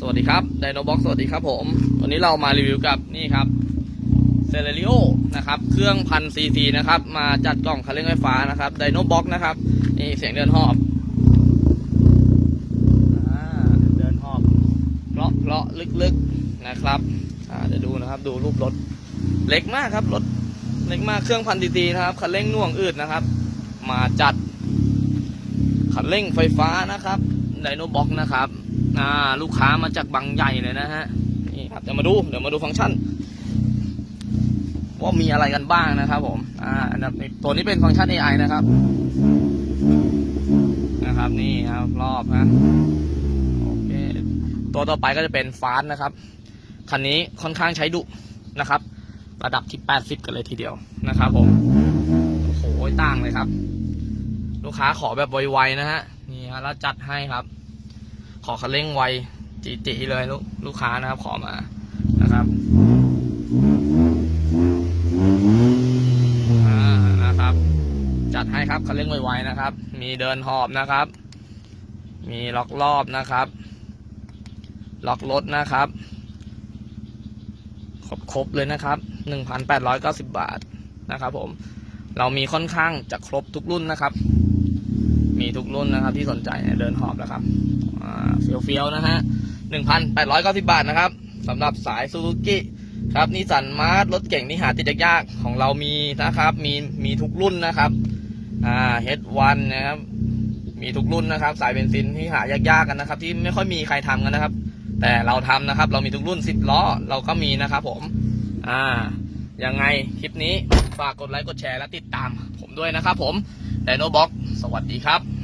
สวัสดีครับไดโนบ็อกสวัสดีครับผม วันนี้เรามารีวิวกับนี่ครับเซเลริโอนะครับ เครื่องพันซีซีนะครับ มาจัดกล่องคันเร่งไฟฟ้านะครับไดโนบ็อกนะครับ นี่เสียงเดินหอบอเดินหอบเลาะเลาะลึกๆนะครับเดี๋ยวดูนะครับ ดูรูปรถ เล็กมากครับรถเล็กมากเครื่องพันซีซีนะครับคันเร่งน่วงอืดนะครับ มาจัดคันเร่งไฟฟ้านะครับไดโนบ็อกนะครับ อ่าลูกค้ามาจากบางใหญ่เลยนะฮะนี่ครับเดี๋ยวมาดูเดี๋ยวมาดูฟังก์ชันว่ามีอะไรกันบ้างนะครับ ผม อ่าอันดับตัวนี้เป็นฟังก์ชัน AI นะครับ นะครับนี่ครับรอบนะโอเคตัวต่อไปก็จะเป็นฟาสนะครับคันนี้ค่อนข้างใช้ดุนะครับ ระดับที่ 80 กันเลยทีเดียวนะครับผมโอ้โหต่างเลยครับ ลูกค้าขอแบบไวๆนะฮะนี่ฮะแล้วจัดให้ครับ ขอคันเร่งไวจีๆเลยลูกลูกค้านะครับขอมานะครับอ่านะครับ จัดให้ครับคันเร่งไวๆนะครับ มีเดินหอบนะครับ มีล็อกรอบนะครับ ล็อกรถนะครับ ครบครบเลยนะครับหนึ่งพันแปดร้อยเก้าสิบบาทนะครับผม เรามีค่อนข้างจะครบทุกรุ่นนะครับ มีทุกรุ่นนะครับที่สนใจเดินหอบนะครับเฟี้ยวๆนะฮะหนึ่งพันแปดร้อยเก้าสิบาทนะครับสำหรับสายซูซูกิครับนิสสันมาร์ทรถเก่งที่หาติดยากของเรามีนะครับ มีมีทุกรุ่นนะครับอ่า H1 นนะครับมีทุกรุ่นนะครับ สายเบนซินที่หายากๆกันนะครับ ที่ไม่ค่อยมีใครทำกันนะครับ แต่เราทำนะครับ เรามีทุกรุ่นสิบล้อเราก็มีนะครับ ผมอ่ายังไงคลิปนี้ฝากกดไลค์กดแชร์และติดตามผมด้วยนะครับ ผมไดโนบ็อก สวัสดีครับ